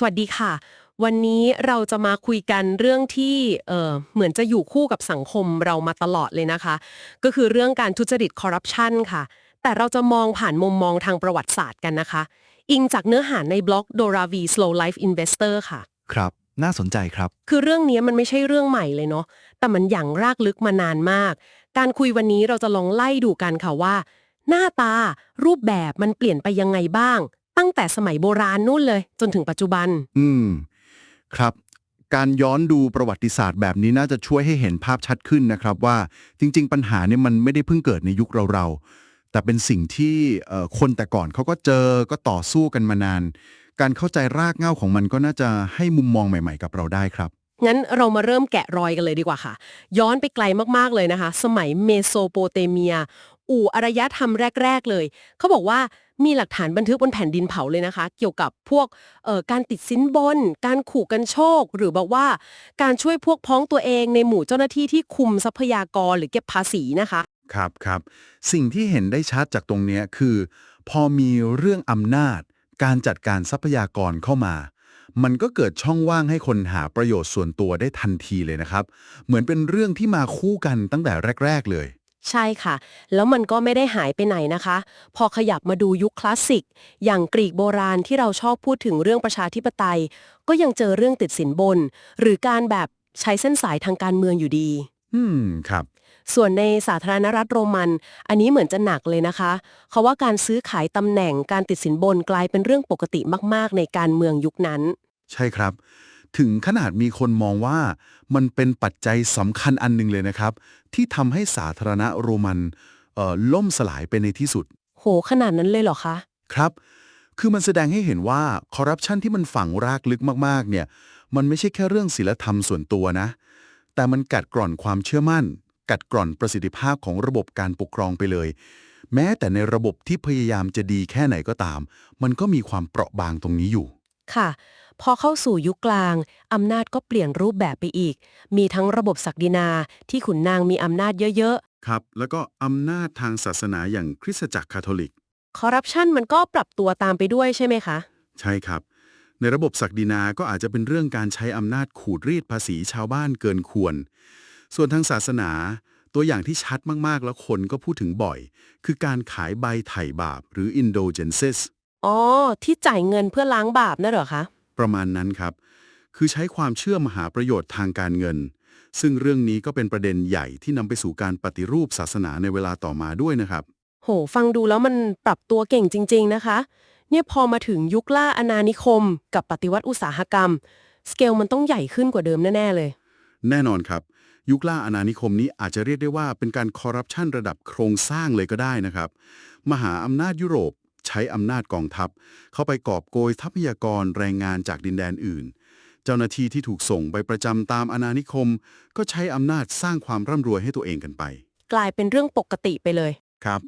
สวัสดีค่ะ วันนี้เราจะมาคุยกันเรื่องที่เออเหมือนจะอยู่คู่กับสังคมเรามาตลอดเลยนะคะ ก็คือเรื่องการทุจริตคอร์รัปชันค่ะ แต่เราจะมองผ่านมุมมองทางประวัติศาสตร์กันนะคะ อิงจากเนื้อหาในบล็อก Dora V Slow Life Investor ค่ะ ครับ น่าสนใจครับ คือเรื่องนี้มันไม่ใช่เรื่องใหม่เลยเนาะแต่มันอย่างรากลึกมานานมาก การคุยวันนี้เราจะลองไล่ดูกันค่ะว่า หน้าตารูปแบบมันเปลี่ยนไปยังไงบ้าง ตั้งแต่สมัยโบราณนู่นเลย จนถึงปัจจุบัน อืม ครับ การย้อนดูประวัติศาสตร์แบบนี้น่าจะช่วยให้เห็นภาพชัดขึ้นนะครับ ว่าจริง ๆ ปัญหาเนี่ยมันไม่ได้เพิ่งเกิดในยุคเราๆแต่เป็นสิ่งที่เอ่อคนแต่ก่อนเขาก็เจอก็ต่อสู้กันมานาน การเข้าใจรากเหง้าของมันก็น่าจะให้มุมมองใหม่ ๆ กับเราได้ครับงั้นเรามาเริ่มแกะรอยกันเลยดีกว่าค่ะ ย้อนไปไกลมากๆเลยนะคะ สมัยเมโสโปเตเมีย อู่อารยธรรมแรก ๆ เลย เขาบอกว่า มีหลักฐานบันทึกบนแผ่นดินเผาเลยนะคะ เกี่ยวกับพวกเอ่อการติดสินบน การขู่กันโชค หรือแบบว่า การช่วยพวกพ้องตัวเองในหมู่เจ้าหน้าที่ที่คุมทรัพยากรหรือเก็บภาษีนะคะครับครับสิ่งที่เห็นได้ชัดจากตรงนี้คือ พอมีเรื่องอำนาจ การจัดการทรัพยากรเข้ามา มันก็เกิดช่องว่างให้คนหาประโยชน์ส่วนตัวได้ทันทีเลยนะครับ เหมือนเป็นเรื่องที่มาคู่กันตั้งแต่แรก ๆ เลย ใช่ค่ะ แล้วมันก็ไม่ได้หายไปไหนนะคะ พอขยับมาดูยุคคลาสสิก อย่างกรีกโบราณที่เราชอบพูดถึงเรื่องประชาธิปไตย ก็ยังเจอเรื่องติดสินบน หรือการแบบใช้เส้นสายทางการเมืองอยู่ดี อืม ครับ ส่วนในสาธารณรัฐโรมัน อันนี้เหมือนจะหนักเลยนะคะ เขาว่าการซื้อขายตำแหน่งการติดสินบนกลายเป็นเรื่องปกติมาก ๆ ในการเมืองยุคนั้น ใช่ครับ ถึงขนาดมีคนมองว่ามันเป็นปัจจัยสำคัญอันหนึงเลยนะครับ ที่ทำให้สาธารณโรมันเอ่อล่มสลายไปในที่สุด โห ขนาดนั้นเลยเหรอคะ ครับ คือมันแสดงให้เห็นว่าคอร์รัปชันที่มันฝังรากลึกมากๆ เนี่ย มันไม่ใช่แค่เรื่องศีลธรรมส่วนตัวนะ แต่มันกัดกร่อนความเชื่อมั่น กัดกร่อนประสิทธิภาพของระบบการปกครองไปเลย แม้แต่ในระบบที่พยายามจะดีแค่ไหนก็ตาม มันก็มีความเปราะบางตรงนี้อยู่ ค่ะ พอเข้าสู่ยุคกลาง อำนาจก็เปลี่ยนรูปแบบไปอีก มีทั้งระบบศักดินาที่ขุนนางมีอำนาจเยอะครับ แล้วก็อำนาจทางศาสนาอย่างคริสตจักรคาทอลิก ๆ คอร์รัปชันมันก็ปรับตัวตามไปด้วยใช่ไหมคะ ใช่ครับ ในระบบศักดินาก็อาจจะเป็นเรื่องการใช้อำนาจขูดรีดภาษีชาวบ้านเกินควร ส่วนทางศาสนา ตัวอย่างที่ชัดมากๆ แล้วคนก็พูดถึงบ่อย คือการขายใบไถ่บาปหรือ indulgences อ๋อ ที่จ่ายเงินเพื่อล้างบาปนั่นเหรอคะ ประมาณนั้นครับ คือใช้ความเชื่อมหาประโยชน์ทางการเงิน ซึ่งเรื่องนี้ก็เป็นประเด็นใหญ่ที่นำไปสู่การปฏิรูปศาสนาในเวลาต่อมาด้วยนะครับ โห ฟังดูแล้วมันปรับตัวเก่งจริง ๆนะคะ เนี่ยพอมาถึงยุคล่าอาณานิคม กับปฏิวัติอุตสาหกรรม สเกลมันต้องใหญ่ขึ้นกว่าเดิมแน่ๆเลย แน่นอนครับ ยุคล่าอาณานิคมนี้อาจจะเรียกได้ว่าเป็นการคอร์รัปชันระดับโครงสร้างเลยก็ได้นะครับ มหาอำนาจยุโรป ใช้อำนาจกองทัพ เข้าไปกอบโกยทรัพยากรแรงงานจากดินแดนอื่น เจ้าหน้าที่ที่ถูกส่งไปประจำตามอาณานิคม ก็ใช้อำนาจสร้างความร่ำรวยให้ตัวเองกันไป กลายเป็นเรื่องปกติไปเลย ครับ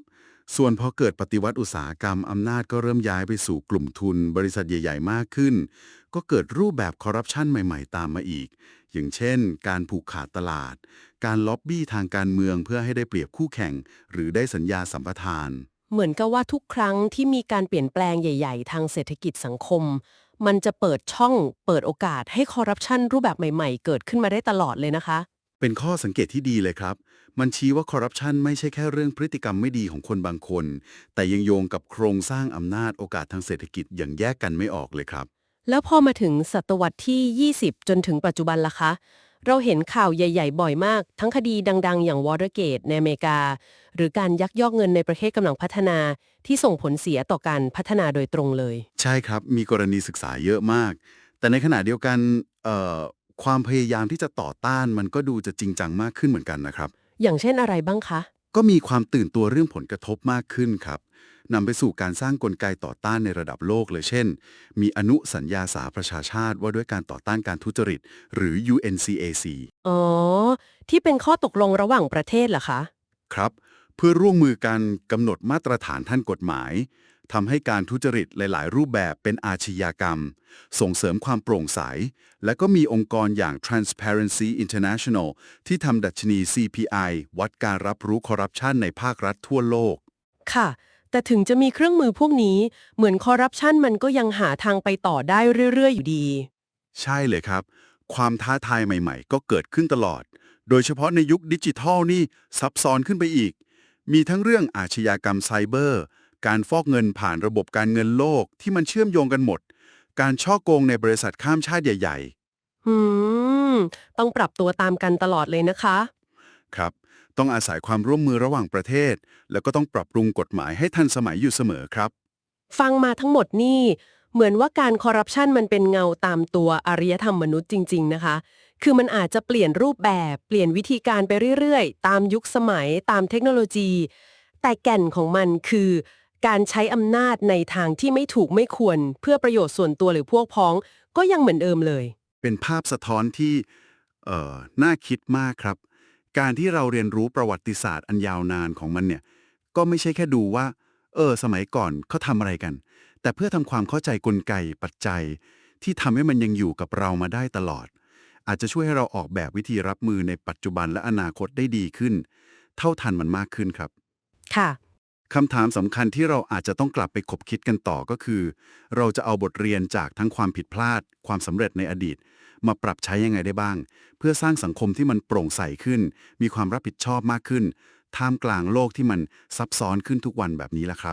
ส่วนพอเกิดปฏิวัติอุตสาหกรรมอำนาจก็เริ่มย้ายไปสู่กลุ่มทุน บริษัทใหญ่ ๆ มากขึ้น ก็เกิดรูปแบบคอร์รัปชันใหม่ ๆ ตามมาอีก อย่างเช่น การผูกขาดตลาด การล็อบบี้ทางการเมืองเพื่อให้ได้เปรียบคู่แข่ง หรือได้สัญญาสัมปทาน เหมือนกับว่าทุกครั้งที่มีการเปลี่ยนแปลงใหญ่ ๆ ทางเศรษฐกิจสังคม มันจะเปิดช่อง เปิดโอกาสให้คอร์รัปชันรูปแบบใหม่ ๆ เกิดขึ้นมาได้ตลอดเลยนะคะ เป็นข้อสังเกตที่ดีเลยครับ มันชี้ว่าคอร์รัปชันไม่ใช่แค่เรื่องพฤติกรรมไม่ดีของคนบางคน แต่ยังโยงกับโครงสร้างอำนาจโอกาสทางเศรษฐกิจอย่างแยกกันไม่ออกเลยครับ แล้วพอมาถึงศตวรรษที่ 20 จนถึงปัจจุบันล่ะคะ เราเห็นข่าวใหญ่ ๆ บ่อยมาก ทั้งคดีดัง ๆ อย่าง Watergate ในอเมริกา หรือการยักยอกเงินในประเทศกำลังพัฒนาที่ส่งผลเสียต่อการพัฒนาโดยตรงเลย ใช่ครับ มีกรณีศึกษาเยอะมาก แต่ในขณะเดียวกันเอ่อความพยายามที่จะต่อต้านมันก็ดูจะจริงจังมากขึ้นเหมือนกันนะครับ อย่างเช่นอะไรบ้างคะ ก็มีความตื่นตัวเรื่องผลกระทบมากขึ้นครับนำไปสู่การสร้างกลไกต่อต้านในระดับโลกเลย เช่น มีอนุสัญญาสาประชาชาติว่าด้วยการต่อต้านการทุจริต หรือ UNCAC อ๋อ ที่เป็นข้อตกลงระหว่างประเทศเหรอคะ ครับ เพื่อร่วมมือกันกำหนดมาตรฐานท่านกฎหมาย ทำให้การทุจริตหลาย ๆ รูปแบบเป็นอาชญากรรม ส่งเสริมความโปร่งใส และก็มีองค์กรอย่าง Transparency International ที่ทำดัชนี CPI วัดการรับรู้คอร์รัปชันในภาครัฐทั่วโลก ค่ะ แต่ถึงจะมีเครื่องมือพวกนี้ เหมือนคอร์รัปชันมันก็ยังหาทางไปต่อได้เรื่อย ๆ อยู่ดี ใช่เลยครับ ความท้าทายใหม่ ๆ ก็เกิดขึ้นตลอด โดยเฉพาะในยุคดิจิทัลนี่ซับซ้อนขึ้นไปอีก มีทั้งเรื่องอาชญากรรมไซเบอร์ การฟอกเงินผ่านระบบการเงินโลกที่มันเชื่อมโยงกันหมด การช่อโกงในบริษัทข้ามชาติใหญ่หืม ต้องปรับตัวตามกันตลอดเลยนะคะๆครับ ต้องอาศัยความร่วมมือระหว่างประเทศ แล้วก็ต้องปรับปรุงกฎหมายให้ทันสมัยอยู่เสมอครับ ฟังมาทั้งหมดนี่เหมือนว่าการคอร์รัปชันมันเป็นเงาตามตัวอารยธรรมมนุษย์จริง ๆ นะคะ คือมันอาจจะเปลี่ยนรูปแบบ เปลี่ยนวิธีการไปเรื่อย ๆ ตามยุคสมัย ตามเทคโนโลยี แต่แก่นของมันคือ การใช้อำนาจในทางที่ไม่ถูกไม่ควร เพื่อประโยชน์ส่วนตัวหรือพวกพ้อง ก็ยังเหมือนเดิมเลย เป็นภาพสะท้อนที่เอ่อน่าคิดมากครับ การที่เราเรียนรู้ประวัติศาสตร์อันยาวนานของมันเนี่ยก็ไม่ใช่แค่ดูว่า เออ สมัยก่อนเขาทำอะไรกัน แต่เพื่อทำความเข้าใจกลไกปัจจัย ที่ทำให้มันยังอยู่กับเรามาได้ตลอด อาจจะช่วยให้เราออกแบบวิธีรับมือในปัจจุบันและอนาคตได้ดีขึ้น เท่าทันมันมากขึ้นครับ ค่ะ คำถามสำคัญที่เราอาจจะต้องกลับไปคบคิดกันต่อก็คือ เราจะเอาบทเรียนจากทั้งความผิดพลาด ความสำเร็จในอดีต มาปรับใช้ยังไงได้บ้าง เพื่อสร้างสังคมที่มันโปร่งใสขึ้น มีความรับผิดชอบมากขึ้น ท่ามกลางโลกที่มันซับซ้อนขึ้นทุกวันแบบนี้แหละครับ